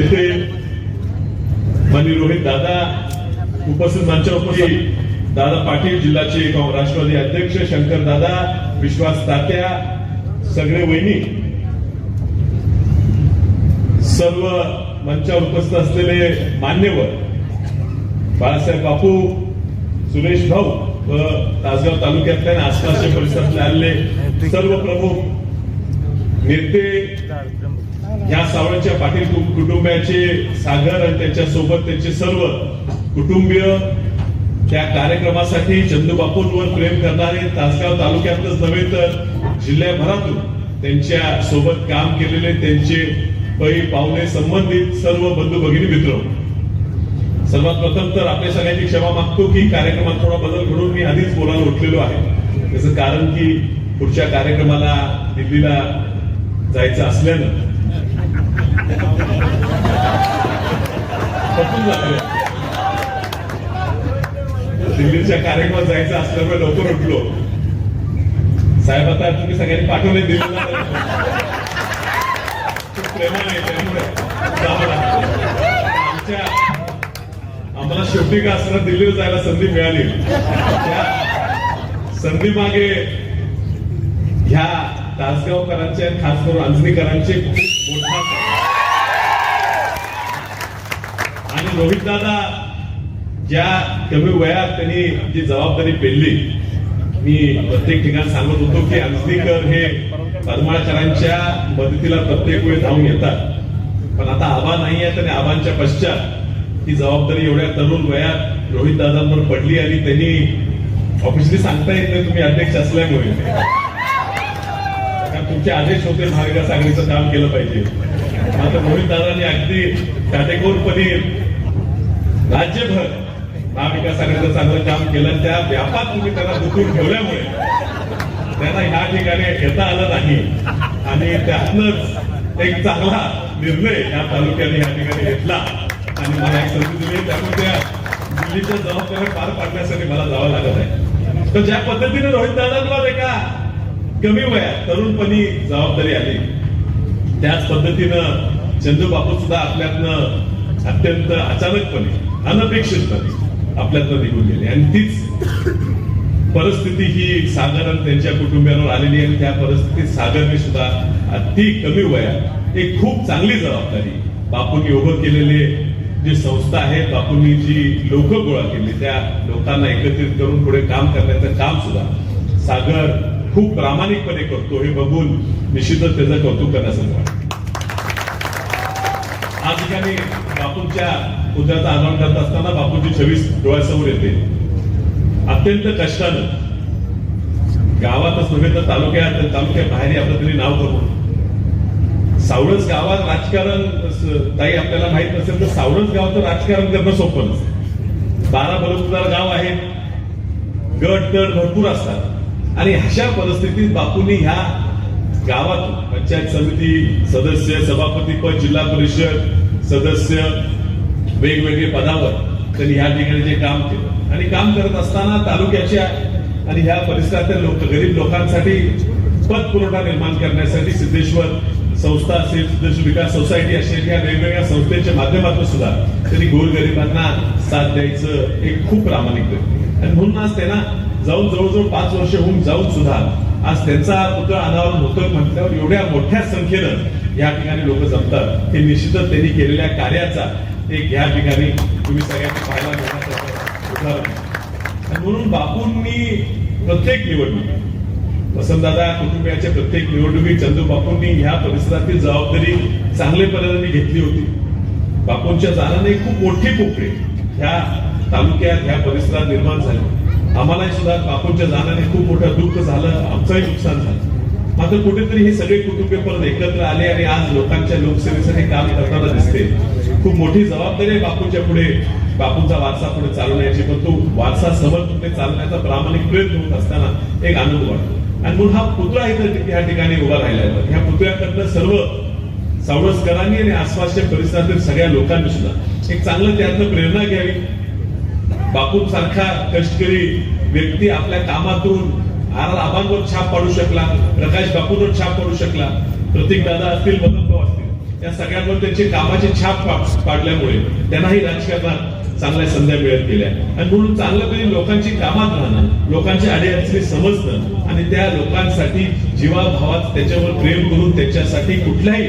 तिथे माननीय रोहित दादा उपस्थित मंचावर उपस्थित. दादा पाटील जिल्ह्याचे राष्ट्रवादी अध्यक्ष शंकर दादा विश्वास तात्या सगळे वहिनी. सर्व मंचावर उपस्थित असलेले मान्यवर बाळासाहेब बापू सुरेश भाऊ व तासगाव तालुक्यातल्या आसपासच्या परिसरातले आलेले सर्व प्रमुख नेते या सावळच्या पाटील कुटुंबियाचे सागर आणि त्यांच्यासोबत त्यांचे सर्व कुटुंबीय त्या कार्यक्रमासाठी चंदूबापूंवर प्रेम करणारे तासगाव तालुक्यातच नव्हे तर जिल्ह्याभरातून त्यांच्यासोबत काम केलेले त्यांचे पै पाहुणे संबंधित सर्व बंधू भगिनी मित्र. सर्वात प्रथम तर आपल्या सगळ्यांची क्षमा मागतो की कार्यक्रमात थोडा बदल घडून मी आधीच बोलायला उठलेलो आहे. त्याचं कारण की पुढच्या कार्यक्रमाला दिल्लीला जायचं असल्यानं दिल्लीच्या कार्यक्रमात जायचं असल्यामुळे लवकर उठलो. साहेब आता तुम्ही सगळ्यांनी पाठवले दिल्लीला. प्रेमाने त्यामुळे. आमच्या आम्हाला शेवटी का असताना दिल्लीला जायला संधी मिळाली. त्या संधी मागे ह्या तासगावकरांचे खास करून अंजनीकरांचे खूप मोठा रोहितदादा रोहित दादा ज्या कमी वयात त्यांनी जी जबाबदारी पेलली मी प्रत्येक ठिकाणी सांगत होतो की अंजनीकर हे पद्माळकरांच्या मदतीला प्रत्येक वेळ धावून येतात. पण आता आबा नाही आहेत आणि आबांच्या पश्चात ही जबाबदारी एवढ्या तरुण वयात रोहित दादांवर पडली आणि त्यांनी ऑफिसली सांगता येत नाही तुम्ही अध्यक्ष असल्यामुळे. तुमचे आदेश होते महाविकास आघाडीचं काम केलं पाहिजे. मात्र रोहित दादांनी अगदी काटेकोरपणे राज्यभर महाविकास आघाडीचं चांगलं काम केलं आणि त्या व्यापात म्हणजे तुम्ही त्यांना दुखून ठेवल्यामुळे त्यांना ह्या ठिकाणी घेता आलं नाही. आणि त्यातनच एक चांगला निर्णय या तालुक्याने या ठिकाणी घेतला. आणि मला एक संधी दिली त्यामुळे त्या दिल्लीच्या जबाबदाऱ्या पार पाडण्यासाठी मला जावं लागत आहे. तर ज्या पद्धतीने रोहित दादांवर एका कमी वयात तरुणपणी जबाबदारी आली. त्याच पद्धतीनं चंदू बापू सुद्धा आपल्यातनं अत्यंत अचानकपणे अनपेक्षितपणे आपल्यातनं निघून गेले. आणि तीच परिस्थिती ही सागर त्यांच्या कुटुंबियांवर आलेली आहे. आणि त्या परिस्थितीत सागरने सुद्धा अति कमी वयात एक खूप चांगली जबाबदारी बापूंनी उभं केलेले जे संस्था आहेत बापूंनी जी लोक गोळा केली त्या लोकांना एकत्रित करून पुढे काम करण्याचं काम सुद्धा सागर खूप प्रामाणिकपणे करतो. हे बघून निश्चितच त्याचं कौतुक करण्यासारखं वाटतं. आज ठिकाणी बापूंच्या पुजाचं आगमन करत असताना बापूंची छवीस डोळ्यासमोर येते. अत्यंत कष्टानं. गावातच नव्हे तर तालुक्यात तालुक्या बाहेर आपलं तरी नाव करून. सावळस गावात राजकारण ताई आपल्याला माहीत नसेल तर सावळच गावाचं राजकारण करणं सोपं नसतं. बारा बलुतदार गाव आहे गट तड भरपूर असतात. आणि अशा परिस्थितीत बापूंनी ह्या गावातून पंचायत समिती सदस्य सभापती पद जिल्हा परिषद सदस्य वेगवेगळे पदावर त्यांनी ह्या ठिकाणी जे काम केलं. आणि काम करत असताना तालुक्याच्या आणि ह्या परिसरातील लोक गरीब लोकांसाठी पद पुरवठा निर्माण करण्यासाठी सिद्धेश्वर संस्था असेल सिद्धेश्वर विकास सोसायटी असेल या वेगवेगळ्या संस्थेच्या माध्यमातून सुद्धा त्यांनी गोरगरिबांना साथ द्यायचं एक खूप प्रामाणिक व्यक्ती आणि म्हणून आज त्यांना जाऊन जवळजवळ पाच वर्ष होऊन जाऊन सुद्धा आज त्यांचा पुतळा अनावरण होतं म्हटल्यावर एवढ्या मोठ्या संख्येनं या ठिकाणी लोक जमतात. हे निश्चितच त्यांनी केलेल्या कार्याचा एक या ठिकाणी तुम्ही सगळ्यांनी पाहायला मिळण्याचं उदाहरण. म्हणून बापूंनी प्रत्येक निवडणूक वसंतदादा कुटुंबियाच्या प्रत्येक निवडणुकीत चंदू बापूंनी ह्या परिसरातील जबाबदारी चांगल्या पद्धतीने घेतली होती. बापूंच्या जाण्याने खूप मोठी पोकळी ह्या तालुक्यात ह्या परिसरात निर्माण झाली. आम्हालाही सुद्धा बापूंच्या जाण्याने खूप मोठं दुःख झालं आमचंही नुकसान झालं. आता कुठेतरी हे सगळे कुटुंबे परत एकत्र आले आणि आज लोकांच्या लोकसेवेचं हे काम करताना दिसते. खूप मोठी जबाबदारी आहे बापूंच्या पुढे. बापूंचा वारसा पुढे चालवण्याची पण तो वारसा समर्थपणे चालण्याचा प्रामाणिक प्रयत्न होत असताना एक आनंद वाटतो. आणि म्हणून हा पुतळा इथं या ठिकाणी उभा राहिला आहे. ह्या पुतळ्याकडनं सर्व सावळसकरांनी आणि आसपासच्या परिसरातील सगळ्या लोकांनी सुद्धा एक चांगलं त्यातनं प्रेरणा घ्यावी. बापूंसारखा कष्टकरी व्यक्ती आपल्या कामातून आर आबांवर छाप पाडू शकला प्रकाश बापूंवर छाप पाडू शकला प्रतीक दादा असतील मदन भाऊ असतील या सगळ्यांवर त्यांची कामाची छाप पाडल्यामुळे त्यांनाही राजकारणात चांगल्या संध्या मिळत गेल्या. आणि म्हणून चांगलं तरी लोकांची कामात राहणं लोकांची अडीअडचणी समजणं आणि त्या लोकांसाठी जीवाभावात त्याच्यावर प्रेम करून त्याच्यासाठी कुठल्याही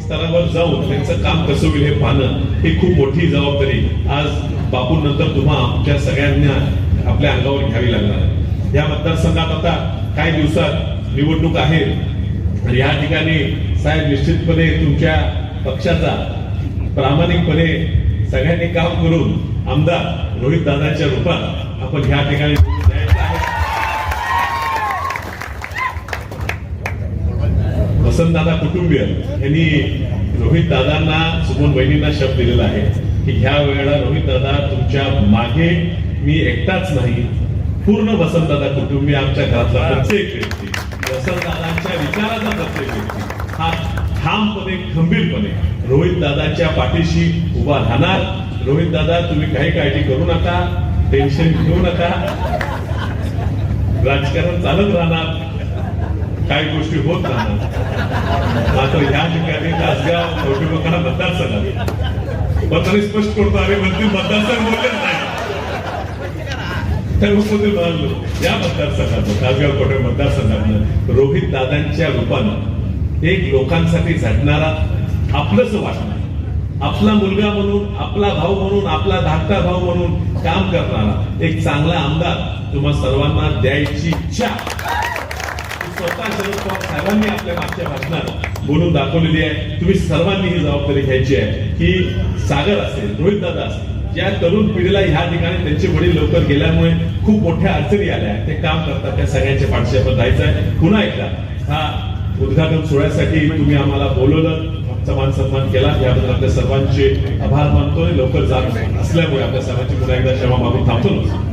स्तरावर जाऊन त्यांचं काम कसं होईल हे पाहणं ही खूप मोठी जबाबदारी आज बापूंनंतर तुम्हा आमच्या सगळ्यांना आपल्या अंगावर घ्यावी लागणार आहे. या मतदारसंघात आता काही दिवसात निवडणूक आहे. तर या ठिकाणी साहेब निश्चितपणे तुमच्या पक्षाचा प्रामाणिकपणे सगळ्यांनी काम करून आमदार रोहित दादाच्या रूपात आपण ह्या ठिकाणी वसंतदादा कुटुंबीय यांनी रोहित दादांना सुमन बहिणींना शब्द दिलेला आहे. की ह्या वेळेला रोहित दादा तुमच्या मागे मी एकटाच नाही. पूर्ण वसंतदादा कुटुंबीय आमच्या घरातला प्रत्येक व्यक्ती. वसंतदादांच्या विचाराचा प्रत्येक व्यक्ती. हा ठामपणे खंबीरपणे रोहित दादाच्या पाठीशी उभा राहणार. रोहित दादा तुम्ही काही काळजी करू नका टेन्शन घेऊ नका. राजकारण चालत राहणार. काही गोष्टी होत राहणार. मात्र ह्या ठिकाणी तासगाव कौटुंबिकांना मतदारसंघ तरी स्पष्ट करतो मंत्री मतदारसंघ बोललेच नाही. त्या रूपमध्ये या मतदारसंघात तासगाव कोटे मतदारसंघातनं रोहित दादांच्या रूपानं एक लोकांसाठी झटणारा आपलंच वाटणार आपला मुलगा म्हणून आपला भाऊ म्हणून आपला धाकटा भाऊ म्हणून काम करणारा एक चांगला आमदार तुम्हा सर्वांना द्यायची इच्छा. स्वतः शरद पवार साहेबांनी आपल्या मागच्या भाषणात बोलून दाखवलेली आहे. तुम्ही सर्वांनी ही जबाबदारी घ्यायची आहे की सागर असेल रोहित दादा असेल ज्या तरुण पिढीला ह्या ठिकाणी त्यांचे वडील लवकर गेल्यामुळे खूप मोठ्या अडचणी आल्या. ते काम करतात त्या सगळ्यांच्या पाठशी आपण जायचं आहे पुन्हा एकदा हा उद्घाटन सोहळ्यासाठी तुम्ही आम्हाला बोलवलं आमचा मान सन्मान केला. याबद्दल आपल्या सर्वांचे आभार मानतोय. लवकर जात असल्यामुळे आपल्या सर्वांची पुन्हा एकदा क्षमा मागून थांबतो